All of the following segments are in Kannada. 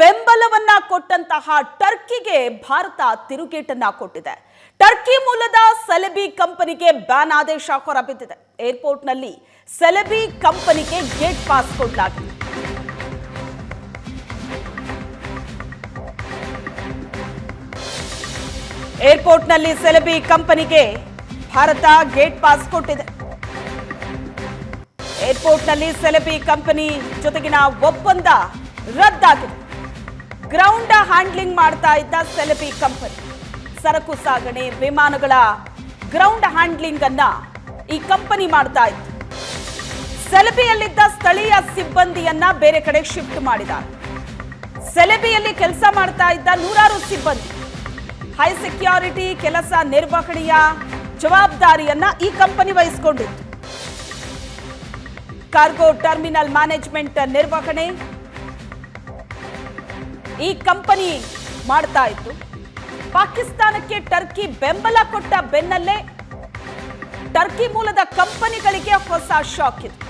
ಬೆಂಬಲವನ್ನ ಕೊಟ್ಟಂತಹ ಟರ್ಕಿಗೆ ಭಾರತ ತಿರುಗೇಟನ್ನ ಕೊಟ್ಟಿದೆ. ಟರ್ಕಿ ಮೂಲದ ಸೆಲೆಬಿ ಕಂಪನಿಗೆ ಬ್ಯಾನ್ ಆದೇಶ ಹೊರಬಿದ್ದಿದೆ. ಏರ್ಪೋರ್ಟ್ನಲ್ಲಿ ಸೆಲೆಬಿ ಕಂಪನಿಗೆ ಗೇಟ್ ಪಾಸ್ ಕೊಡಲಾಗಿದೆ. ಏರ್ಪೋರ್ಟ್ನಲ್ಲಿ ಸೆಲೆಬಿ ಕಂಪನಿಗೆ ಭಾರತ ಗೇಟ್ ಪಾಸ್ ಕೊಟ್ಟಿದೆ. ಏರ್ಪೋರ್ಟ್ನಲ್ಲಿ ಸೆಲೆಬಿ ಕಂಪನಿ ಜೊತೆಗಿನ ಒಪ್ಪಂದ ರದ್ದಾಗಿದೆ. ಗ್ರೌಂಡ್ ಹ್ಯಾಂಡ್ಲಿಂಗ್ ಮಾಡ್ತಾ ಇದ್ದ ಸೆಲೆಬಿ ಕಂಪನಿ. ಸರಕು ಸಾಗಣೆ, ವಿಮಾನಗಳ ಗ್ರೌಂಡ್ ಹ್ಯಾಂಡ್ಲಿಂಗ್ ಅನ್ನ ಈ ಕಂಪನಿ ಮಾಡ್ತಾ ಇತ್ತು. ಸೆಲೆಬಿಯಲ್ಲಿದ್ದ ಸ್ಥಳೀಯ ಸಿಬ್ಬಂದಿಯನ್ನ ಬೇರೆ ಕಡೆ ಶಿಫ್ಟ್ ಮಾಡಿದ್ದಾರೆ. ಸೆಲೆಬಿಯಲ್ಲಿ ಕೆಲಸ ಮಾಡ್ತಾ ಇದ್ದ ನೂರಾರು ಸಿಬ್ಬಂದಿ. ಹೈ ಸೆಕ್ಯೂರಿಟಿ ಕೆಲಸ ನಿರ್ವಹಣೆಯ ಜವಾಬ್ದಾರಿಯನ್ನ ಈ ಕಂಪನಿ ವಹಿಸಿಕೊಂಡಿತ್ತು. ಕಾರ್ಗೋ ಟರ್ಮಿನಲ್ ಮ್ಯಾನೇಜ್ಮೆಂಟ್ ನಿರ್ವಹಣೆ ಈ ಕಂಪನಿ ಮಾಡ್ತಾ ಇತ್ತು. ಪಾಕಿಸ್ತಾನಕ್ಕೆ ಟರ್ಕಿ ಬೆಂಬಲ ಕೊಟ್ಟ ಬೆನ್ನಲ್ಲೇ ಟರ್ಕಿ ಮೂಲದ ಕಂಪನಿಗಳಿಗೆ ಹೊಸ ಶಾಕ್ ಇತ್ತು.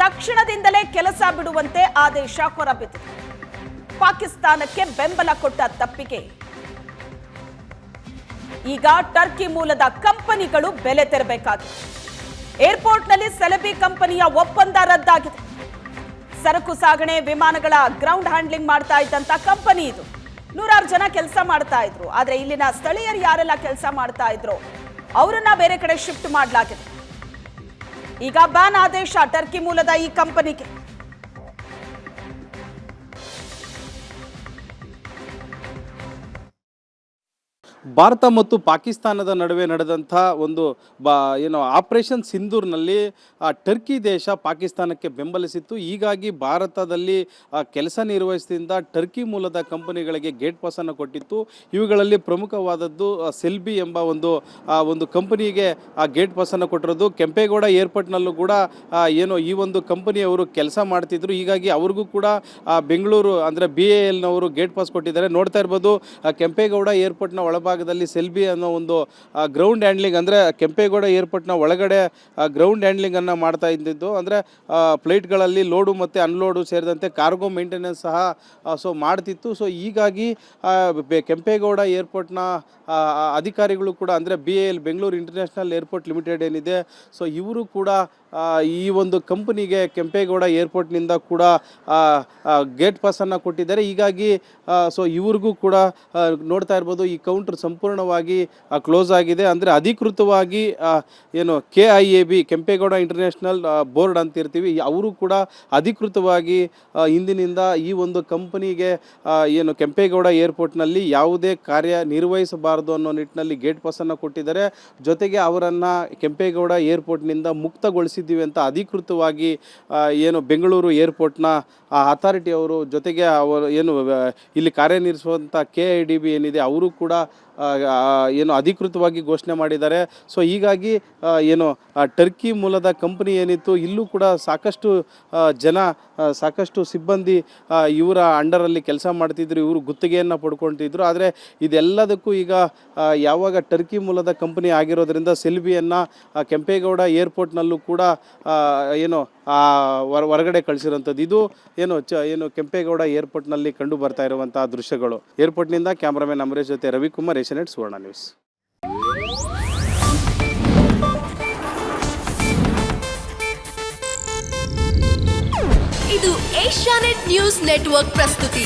ತಕ್ಷಣದಿಂದಲೇ ಕೆಲಸ ಬಿಡುವಂತೆ ಆದೇಶ ಹೊರಬಿತ್ತು ಪಾಕಿಸ್ತಾನಕ್ಕೆ ಬೆಂಬಲ ಕೊಟ್ಟ ತಪ್ಪಿಗೆ ಈಗ ಟರ್ಕಿ ಮೂಲದ ಕಂಪನಿಗಳು ಬೆಲೆ ತೆರಬೇಕಾಗಿದೆ. ಏರ್ಪೋರ್ಟ್ನಲ್ಲಿ ಸೆಲೆಬಿ ಕಂಪನಿಯ ಒಪ್ಪಂದ ರದ್ದಾಗಿದೆ. ಸರಕು ಸಾಗಣೆ, ವಿಮಾನಗಳ ಗ್ರೌಂಡ್ ಹ್ಯಾಂಡ್ಲಿಂಗ್ ಮಾಡ್ತಾ ಇದ್ದಂತ ಕಂಪನಿ ಇದು. ನೂರಾರು ಜನ ಕೆಲಸ ಮಾಡ್ತಾ ಇದ್ರು. ಆದ್ರೆ ಇಲ್ಲಿನ ಸ್ಥಳೀಯರು ಯಾರೆಲ್ಲ ಕೆಲಸ ಮಾಡ್ತಾ ಇದ್ರು? ಅವರನ್ನ ಬೇರೆ ಕಡೆ ಶಿಫ್ಟ್ ಮಾಡಲಾಗಿದೆ. ಈಗ ಬ್ಯಾನ್ ಆದೇಶ, ಟರ್ಕಿ ಮೂಲದ ಈ ಕಂಪನಿಗೆ ಭಾರತ ಮತ್ತು ಪಾಕಿಸ್ತಾನದ ನಡುವೆ ನಡೆದಂಥ ಒಂದು ಬಾ, ಏನು, ಆಪರೇಷನ್ ಸಿಂಧೂರ್ನಲ್ಲಿ ಟರ್ಕಿ ದೇಶ ಪಾಕಿಸ್ತಾನಕ್ಕೆ ಬೆಂಬಲಿಸಿತ್ತು. ಹೀಗಾಗಿ ಭಾರತದಲ್ಲಿ ಕೆಲಸ ನಿರ್ವಹಿಸಿದ ಟರ್ಕಿ ಮೂಲದ ಕಂಪನಿಗಳಿಗೆ ಗೇಟ್ ಪಾಸನ್ನು ಕೊಟ್ಟಿತ್ತು. ಇವುಗಳಲ್ಲಿ ಪ್ರಮುಖವಾದದ್ದು ಸೆಲ್ಬಿ ಎಂಬ ಒಂದು ಒಂದು ಕಂಪನಿಗೆ, ಆ, ಗೇಟ್ ಪಾಸನ್ನು ಕೊಟ್ಟಿರೋದು. ಕೆಂಪೇಗೌಡ ಏರ್ಪೋರ್ಟ್ನಲ್ಲೂ ಕೂಡ ಏನೋ, ಈ ಒಂದು ಕಂಪನಿಯವರು ಕೆಲಸ ಮಾಡ್ತಿದ್ರು. ಹೀಗಾಗಿ ಅವ್ರಿಗೂ ಕೂಡ ಬೆಂಗಳೂರು, ಅಂದರೆ ಬಿ ಎ ಎಲ್ನವರು ಗೇಟ್ ಪಾಸ್ ಕೊಟ್ಟಿದ್ದಾರೆ. ನೋಡ್ತಾ ಇರ್ಬೋದು ಕೆಂಪೇಗೌಡ ಏರ್ಪೋರ್ಟ್ನ ಒಳಭಾಗದಲ್ಲಿ ಸೆಲ್ಬಿ ಅನ್ನೋ ಒಂದು ಗ್ರೌಂಡ್ ಹ್ಯಾಂಡ್ಲಿಂಗ್ ಅಂದರೆ ಕೆಂಪೇಗೌಡ ಏರ್ಪೋರ್ಟ್ನ ಒಳಗಡೆ ಗ್ರೌಂಡ್ ಹ್ಯಾಂಡ್ಲಿಂಗನ್ನು ಮಾಡ್ತಾ ಇದ್ದಿದ್ದು. ಅಂದರೆ ಫ್ಲೈಟ್ಗಳಲ್ಲಿ ಲೋಡು ಮತ್ತು ಅನ್ಲೋಡು ಸೇರಿದಂತೆ ಕಾರ್ಗೋ ಮೇಂಟೆನೆನ್ಸ್ ಸಹ ಸೊ ಮಾಡ್ತಿತ್ತು. ಸೊ ಹೀಗಾಗಿ ಕೆಂಪೇಗೌಡ ಏರ್ಪೋರ್ಟ್ನ ಅಧಿಕಾರಿಗಳು ಕೂಡ, ಅಂದರೆ B L Bengaluru international airport limited ಏನಿದೆ ಸೊ ಇವರು ಕೂಡ ಈ ಒಂದು ಕಂಪನಿಗೆ ಕೆಂಪೇಗೌಡ ಏರ್ಪೋರ್ಟ್ನಿಂದ ಕೂಡ ಗೇಟ್ ಪಾಸನ್ನು ಕೊಟ್ಟಿದ್ದಾರೆ. ಹೀಗಾಗಿ ಸೊ ಇವ್ರಿಗೂ ಕೂಡ ನೋಡ್ತಾ ಇರ್ಬೋದು, ಈ ಕೌಂಟರ್ ಸಂಪೂರ್ಣವಾಗಿ ಕ್ಲೋಸ್ ಆಗಿದೆ. ಅಂದರೆ ಅಧಿಕೃತವಾಗಿ ಏನು K I A B Kempegowda international board ಅಂತ ಇರ್ತೀವಿ ಅವರು ಕೂಡ ಅಧಿಕೃತವಾಗಿ ಇಂದಿನಿಂದ ಈ ಒಂದು ಕಂಪನಿಗೆ ಏನು, ಕೆಂಪೇಗೌಡ ಏರ್ಪೋರ್ಟ್ನಲ್ಲಿ ಯಾವುದೇ ಕಾರ್ಯ ನಿರ್ವಹಿಸಬಾರದು ಅನ್ನೋ ನಿಟ್ಟಿನಲ್ಲಿ ಗೇಟ್ ಪಾಸನ್ನು ಕೊಟ್ಟಿದ್ದಾರೆ. ಜೊತೆಗೆ ಅವರನ್ನು ಕೆಂಪೇಗೌಡ ಏರ್ಪೋರ್ಟ್ನಿಂದ ಮುಕ್ತಗೊಳಿಸಿದ್ದೀವಿ ಅಂತ ಅಧಿಕೃತವಾಗಿ ಏನು ಬೆಂಗಳೂರು ಏರ್ಪೋರ್ಟ್ನ ಅಥಾರಿಟಿ ಅವರು ಜೊತೆಗೆ ಅವರು ಏನು ಇಲ್ಲಿ ಕಾರ್ಯನಿರ್ವಹಿಸುವಂಥ ಕೆ ಐ ಡಿ ಬಿ ಏನಿದೆ ಅವರು ಕೂಡ ಆ, ಆ, ಏನು ಅಧಿಕೃತವಾಗಿ ಘೋಷಣೆ ಮಾಡಿದ್ದಾರೆ. ಸೊ ಹೀಗಾಗಿ ಏನು ಟರ್ಕಿ ಮೂಲದ ಕಂಪನಿ ಏನಿತ್ತು, ಇಲ್ಲೂ ಕೂಡ ಸಾಕಷ್ಟು ಜನ ಸಾಕಷ್ಟು ಸಿಬ್ಬಂದಿ ಇವರ ಅಂಡರಲ್ಲಿ ಕೆಲಸ ಮಾಡ್ತಿದ್ರು, ಇವರು ಗುತ್ತಿಗೆಯನ್ನು ಪಡ್ಕೊಳ್ತಿದ್ರು ಆದರೆ ಇದೆಲ್ಲದಕ್ಕೂ ಈಗ ಯಾವಾಗ ಟರ್ಕಿ ಮೂಲದ ಕಂಪನಿ ಆಗಿರೋದ್ರಿಂದ ಸೆಲ್ಬಿಯನ್ನು ಕೆಂಪೇಗೌಡ ಏರ್ಪೋರ್ಟ್ನಲ್ಲೂ ಕೂಡ ಏನು ಹೊರ ಹೊರಗಡೆ ಕಳಿಸಿರೋಂಥದ್ದು ಇದು ಏನು ಚ ಏನು ಕೆಂಪೇಗೌಡ ಏರ್ಪೋರ್ಟ್ನಲ್ಲಿ ಕಂಡು ಬರ್ತಾ ಇರುವಂತಹ ದೃಶ್ಯಗಳು. ಏರ್ಪೋರ್ಟ್ನಿಂದ ಕ್ಯಾಮ್ರಾಮನ್ ಅಮರೇಶ್ ಜೊತೆ ರವಿಕುಮಾರ್, ಏಷ್ಯಾನೆಟ್ ಸುವರ್ಣ ನ್ಯೂಸ್. ಇದು ಏಷ್ಯಾನೆಟ್ ನ್ಯೂಸ್ ನೆಟ್ವರ್ಕ್ ಪ್ರಸ್ತುತಿ.